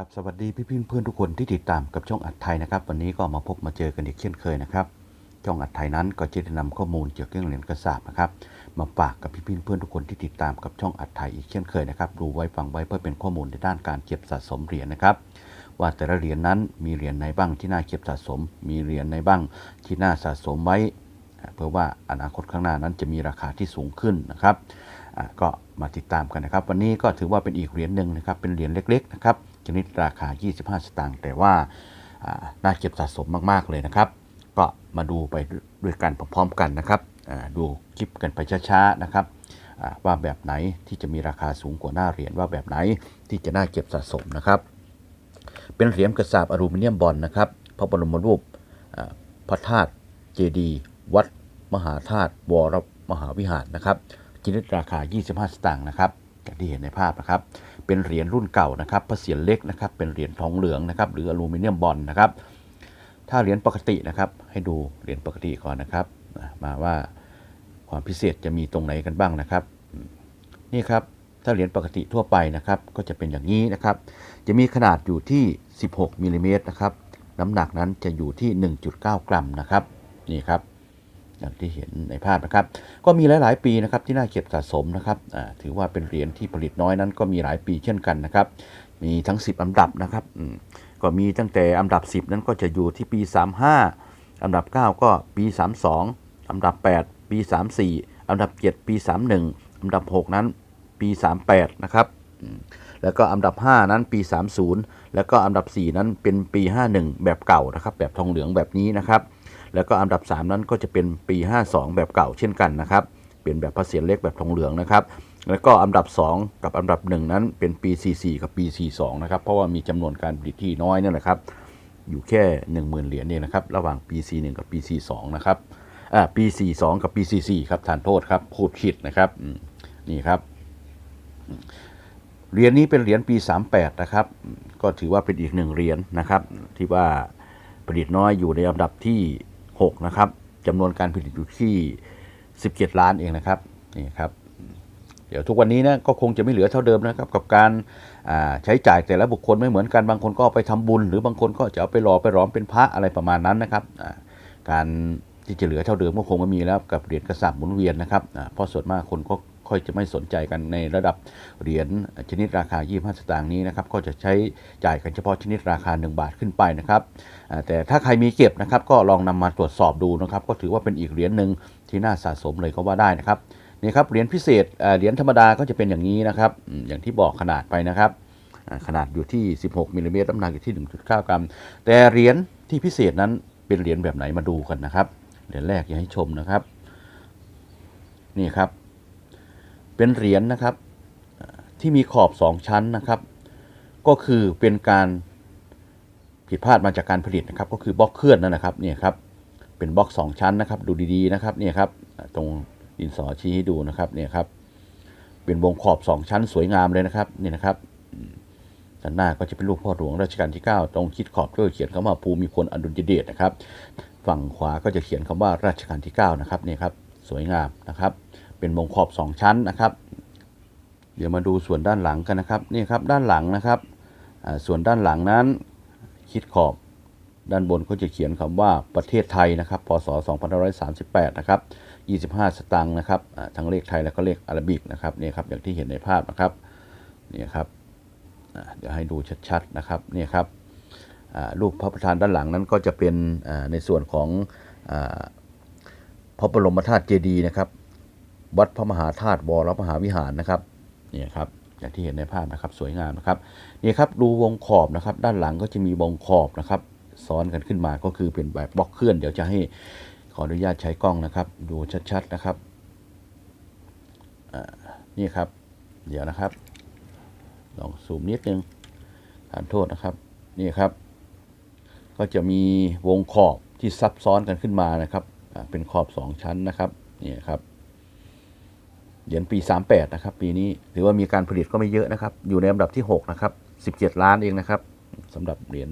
ครับสวัสดีพี่พี่เพื่อนทุกคนที่ติดตามกับช่องอัดไทยนะครับ วันนี้ก็มาพบมาเจอกันอีกเช่นเคยนะครับ ช่องอัดไทยนั้นก็จะได้นำข้อมูลเกี่ยวกับเรื่องเหรียญกระสาบนะครับ มาฝากกับพี่พี่เพื่อนทุกคนที่ติดตามกับช่องอัดไทยอีกเช่นเคยนะครับดูไว้ฟังไว้เพื่อเป็นข้อมูลในด้านการเก็บสะสมเหรียญนะครับ ว่าแต่ละเหรียญนั้นมีเหรียญไหนบ้างที่น่าเก็บสะสม มีเหรียญไหนบ้างที่น่าสะสมไว้ เพื่อว่าอนาคตข้างหน้านั้นจะมีราคาที่สูงขึ้นนะครับก็มาติดตามกันนะครับ วันนี้ก็ถือว่าเป็นอีกเหรียญหนึ่งนะครับเป็นเหรียญเล็กๆนะครับ ชนิดราคา 25 สตางค์แต่ว่าน่าเก็บสะสมมากๆเลยนะครับ ก็มาดูไปด้วยกันพร้อมๆกันนะครับดูคลิปกันไปช้าๆนะครับว่าแบบไหนที่จะมีราคาสูงกว่าหน้าเหรียญว่าแบบไหนที่จะน่าเก็บสะสมนะครับ เป็นเหรียญกระสาบอลูมิเนียมบอลนะครับพระบรมรูปพระธาตุเจดีวัดมหาธาตุวรมหาวิหารนะครับชนิดราคา 25 สตางค์นะครับอย่างที่เห็นในภาพนะครับเป็นเหรียญรุ่นเก่านะครับพระเศียรเล็กนะครับเป็นเหรียญทองเหลืองนะครับหรืออลูมิเนียมบอลนะครับ ถ้าเหรียญปกตินะครับให้ดูเหรียญปกติก่อนนะครับ มาว่าความพิเศษจะมีตรงไหนกันบ้างนะครับ นี่ครับถ้าเหรียญปกติทั่วไปนะครับ ก็จะเป็นอย่างนี้นะครับ จะมีขนาดอยู่ที่ 16มิลลิเมตรนะครับน้ำหนักนั้นจะอยู่ที่ 1.9 กรัมนะครับนี่ครับ อย่างที่เห็นในภาพนะครับ ก็มีหลาย ๆ ปีนะครับที่น่าเก็บสะสมนะครับถือว่าเป็นเหรียญที่ผลิตน้อยนั้นก็มีหลายปีเช่นกันนะครับ มีทั้ง 10 อันดับนะครับก็มีตั้งแต่อันดับ 10 นั้นก็จะอยู่ที่ปี 35 อันดับ 9 ก็ปี 32 อันดับ 8 ปี 34 อันดับ 7 ปี 31 อันดับ 6 นั้นปี 38 นะครับแล้วก็อันดับ 5 นั้นปี 30 แล้วก็อันดับ 4 นั้นเป็นปี 51 แบบเก่านะครับ แบบทองเหลืองแบบนี้นะครับ แล้วก็อันดับ 3 นั้นก็จะเป็นปี 52 แบบเก่าเช่นกันนะครับ เป็นแบบพระเศียรเล็กแบบทองเหลืองนะครับ แล้วก็อันดับ 2 กับอันดับ 1 นั้นเป็นปี 44 กับปี 42 นะครับ เพราะว่ามีจำนวนการผลิตที่น้อยนั่นแหละครับ อยู่แค่ 10,000 เหรียญเองนะครับ ระหว่างปี 41 กับปี 42 นะครับ อ่า ปี 42 กับปี 44 ครับทานโทษครับพูดผิดนะครับ นี่ครับเหรียญนี้เป็นเหรียญปี 38 นะครับ ก็ถือว่าเป็นอีกหนึ่งเหรียญนะครับ ที่ว่าผลิตน้อยอยู่ในอันดับที่ 6นะครับจำนวนการผลิตอยู่ที่ 17 ล้านเองนะครับนี่ครับเดี๋ยวทุกวันนี้นะก็คงจะไม่เหลือเท่าเดิมนะครับกับการใช้จ่ายแต่ละบุคคลไม่เหมือนกันบางคนก็ไปทำบุญ หรือบางคนก็จะเอาไปหล่อไปหลอมเป็นพระอะไรประมาณนั้นนะครับการที่จะเหลือเท่าเดิมก็คงไม่มีแล้วกับเหรียญกระสับหมุนเวียนนะครับเพราะส่วนมากคนก็ ค่อยจะไม่สนใจกันในระดับเหรียญชนิดราคา 25 สตางค์นี้นะครับก็จะใช้จ่ายกันเฉพาะชนิดราคา 1 บาทขึ้นไปนะครับแต่ถ้าใครมีเก็บนะครับก็ลองนำมาตรวจสอบดูนะครับก็ถือว่าเป็นอีกเหรียญหนึ่งที่น่าสะสมเลยก็ว่าได้นะครับนี่ครับเหรียญพิเศษเหรียญธรรมดาก็จะเป็นอย่างนี้นะครับอย่างที่บอกขนาดไปนะครับขนาดอยู่ที่ 16มิลลิเมตรน้ำหนักอยู่ที่ 1.9 กรัม แต่เหรียญที่พิเศษนั้นเป็นเหรียญแบบไหนมาดูกันนะครับ เหรียญแรกอยากให้ชมนะครับ นี่ครับ เป็นเหรียญนะครับที่มีขอบ2ชั้นนะครับ ก็คือเป็นการผิดพลาดมาจากการผลิตนะครับ ก็คือบล็อกเคลื่อนนั่นนะครับเนี่ยครับเป็นบล็อกสองชั้นนะครับ ดูดีๆนะครับเนี่ยครับตรงดินสอชี้ให้ดูนะครับเนี่ยครับเป็นวงขอบสองชั้นสวยงามเลยนะครับนี่นะครับด้านหน้าก็จะเป็นรูปพ่อหลวงรัชกาลที่ 9 ตรงคิดขอบด้วยเขียนคำว่าภูมิพลอดุลยเดชนะครับ ฝั่งขวาก็จะเขียนคำว่ารัชกาลที่ 9 นะครับนี่ครับ สวยงามนะครับ เป็นวงขอบสองชั้นนะครับ เดี๋ยวมาดูส่วนด้านหลังกันนะครับนี่ครับด้านหลังนะครับส่วนด้านหลังนั้นคิดขอบด้านบนก็จะเขียนคำว่าประเทศไทยนะครับพศ2538นะครับ25 สตางค์นะครับทั้งเลขไทยแล้วก็เลขอาราบิกนะครับนี่ครับอย่างที่เห็นในภาพนะครับนี่ครับเดี๋ยวให้ดูชัดๆนะครับนี่ครับรูปพระประธานด้านหลังนั้นก็จะเป็นในส่วนของพระบรมธาตุเจดีย์นะครับ วัดพระมหาธาตุวรมหาวิหารนะครับเนี่ยครับอย่างที่เห็นในภาพนะครับสวยงามนะครับนี่ครับดูวงขอบนะครับ ด้านหลังก็จะมีวงขอบนะครับซ้อนกันขึ้นมาก็คือเป็นแบบบล็อกเคลื่อน เดี๋ยวจะให้ขออนุญาตใช้กล้องนะครับ ดูชัดๆนะครับอ่านี่ครับ เดี๋ยวนะครับ ลองซูมนิดนึงทานโทษนะครับนี่ครับ ก็จะมีวงขอบที่ซับซ้อนกันขึ้นมานะครับเป็นขอบ2ชั้นนะครับนี่ครับ เหรียญปี 38 นะครับ ปีนี้ถือว่ามีการผลิตก็ไม่เยอะนะครับ อยู่ในลำดับที่ 6 นะครับ 17 ล้านเองนะครับสำหรับเหรียญ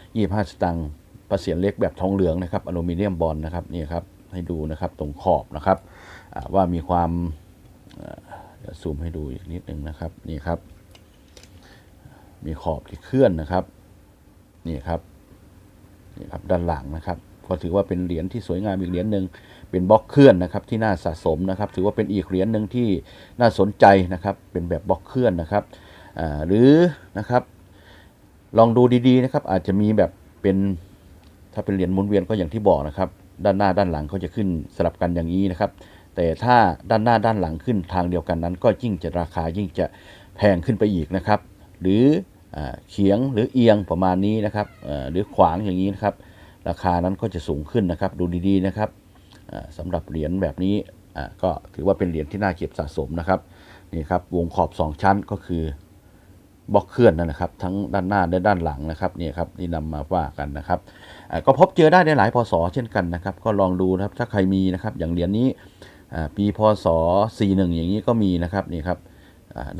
25 สตางค์ประเสียนเล็กแบบทองเหลืองนะครับอลูมิเนียมบอลนะครับนี่ครับให้ดูนะครับตรงขอบนะครับว่ามีความเดี๋ยวซูมให้ดูอีกนิดนึงนะครับนี่ครับ มีขอบที่เคลื่อนนะครับนี่ครับนี่ครับด้านหลังนะครับ ก็ถือว่าเป็นเหรียญที่สวยงามอีกเหรียญหนึ่ง เป็นบล็อกเคลื่อนนะครับที่น่าสะสมนะครับ ถือว่าเป็นอีกเหรียญหนึ่งที่น่าสนใจนะครับ เป็นแบบบล็อกเคลื่อนนะครับหรือนะครับลองดูดีๆนะครับอาจจะมีแบบเป็นถ้าเป็นเหรียญหมุนเวียนก็อย่างที่บอกนะครับ ด้านหน้าด้านหลังเขาจะขึ้นสลับกันอย่างนี้นะครับ แต่ถ้าด้านหน้าด้านหลังขึ้นทางเดียวกันนั้น ก็ยิ่งจะราคายิ่งจะแพงขึ้นไปอีกนะครับ หรืออเฉียงหรือเอียงประมาณนี้นะครับหรือขวางอย่างนี้นะครับ ราคานั้นก็จะสูงขึ้นนะครับ ดูดีๆนะครับ สำหรับเหรียญแบบนี้ก็ถือว่าเป็นเหรียญที่น่าเก็บสะสมนะครับนี่ครับวงขอบ 2 ชั้นก็คือบล็อกเคลื่อนนะครับ ทั้งด้านหน้าและด้านหลังนะครับนี่ครับที่นำมาว่ากันนะครับก็พบเจอได้ในหลายพศเช่นกันนะครับ ก็ลองดูนะครับถ้าใครมีนะครับ อย่างเหรียญนี้ปีพศ 41 อย่างนี้ก็มีนะครับนี่ครับ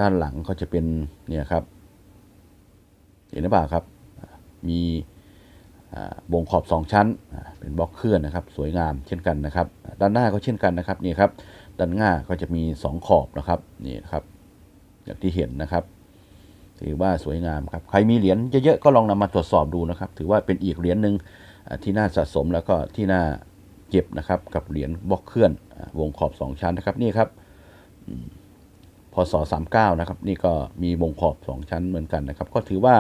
ด้านหลังก็จะเป็นเนี่ยครับเห็นหรือเปล่าครับมี วงขอบ 2 ชั้น เป็นบล็อกเคลื่อนนะครับ สวยงามเช่นกันนะครับ ด้านหน้าก็เช่นกันนะครับนี่ครับด้านหน้าก็จะมี 2 ขอบนะครับนี่นะครับ อย่างที่เห็นนะครับ ถือว่าสวยงามครับใครมีเหรียญเยอะๆก็ลองนำมาตรวจสอบดูนะครับ ถือว่าเป็นอีกเหรียญหนึ่งที่น่าสะสมแล้วก็ที่น่าเก็บนะครับกับเหรียญบล็อกเคลื่อน วงขอบ 2 ชั้นนะครับนี่ครับพศ39นะครับนี่ก็มีวงขอบ 2 ชั้นเหมือนกันนะครับ ก็ถือว่า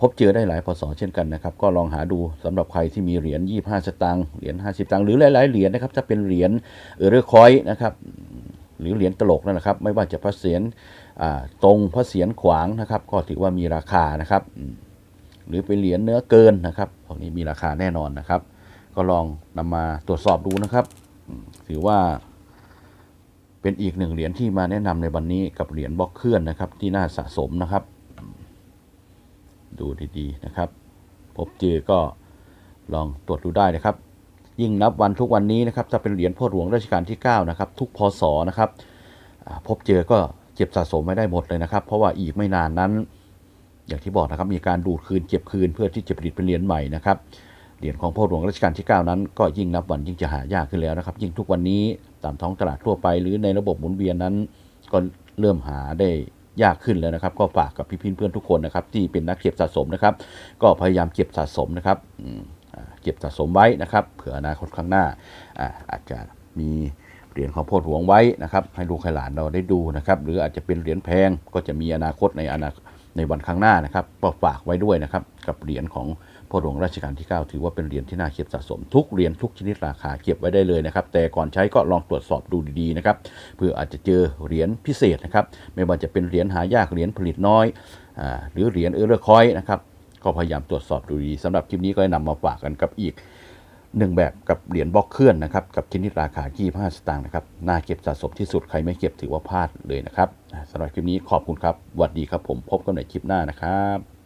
พบเจอได้หลายพศเช่นกันนะครับ ก็ลองหาดูสำหรับใครที่มีเหรียญ 25 สตางค์เหรียญ 50 สตางค์หรือหลาย ๆ เหรียญนะครับถ้าเป็นเหรียญเออรอคอยนะครับหรือเหรียญตลกนั่นนะครับ ไม่ว่าจะพระเศียรตรงพระเศียรขวางนะครับ ก็ถือว่ามีราคานะครับ หรือเป็นเหรียญเนื้อเกินนะครับพวกนี้มีราคาแน่นอนนะครับ ก็ลองนำมาตรวจสอบดูนะครับ ถือว่าเป็นอีกหนึ่งเหรียญที่มาแนะนำในวันนี้กับเหรียญบล็อกเคลื่อนนะครับที่น่าสะสมนะครับ ดูดีๆนะครับ พบเจอก็ลองตรวจดูได้นะครับ ยิ่งนับวันทุกวันนี้นะครับถ้าเป็นเหรียญพ่อหลวงรัชกาลที่9นะครับทุกพศนะครับพบเจอก็เก็บสะสมไม่ได้หมดเลยนะครับ เพราะว่าอีกไม่นานนั้น อย่างที่บอกนะครับมีการดูดคืนเก็บคืนเพื่อที่จะผลิตเป็นเหรียญใหม่นะครับเหรียญของพ่อหลวงรัชกาลที่ 9 นั้น ก็ยิ่งนับวันยิ่งจะหายากขึ้นแล้วนะครับ ยิ่งทุกวันนี้ตามท้องตลาดทั่วไป หรือในระบบหมุนเวียนนั้นก็เริ่มหาได้ ยากขึ้นแล้วนะครับ ก็ฝากกับพี่พี่เพื่อนทุกคนนะครับ ที่เป็นนักเก็บสะสมนะครับ ก็พยายามเก็บสะสมนะครับเก็บสะสมไว้นะครับ เผื่ออนาคตข้างหน้าอาจจะมีเหรียญของพ่อหวงไว้นะครับ ให้ลูกให้หลานเราได้ดูนะครับ หรืออาจจะเป็นเหรียญแพงก็จะมีอนาคตในอนาคต ในวันข้างหน้านะครับก็ฝากไว้ด้วยนะครับกับเหรียญของพ่อหลวงรัชกาลที่ 9 ถือว่าเป็นเหรียญที่น่าเก็บสะสมทุกเหรียญทุกชนิดราคาเก็บไว้ได้เลยนะครับ แต่ก่อนใช้ก็ลองตรวจสอบดูดีๆนะครับเพื่ออาจจะเจอเหรียญพิเศษนะครับ ไม่ว่าจะเป็นเหรียญหายากเหรียญผลิตน้อยอหรือเหรียญเออร์เลอร์คอยนะครับก็พยายามตรวจสอบดูดีสำหรับคลิปนี้ก็ได้นำมาฝากกันกับอีก หนึ่งแบบกับเหรียญบล็อกเคลื่อนนะครับกับชนิดราคา 25 สตางค์นะครับน่าเก็บสะสมที่สุดใครไม่เก็บถือว่าพลาดเลยนะครับสำหรับคลิปนี้ขอบคุณครับสวัสดีครับผมพบกันในคลิปหน้านะครับ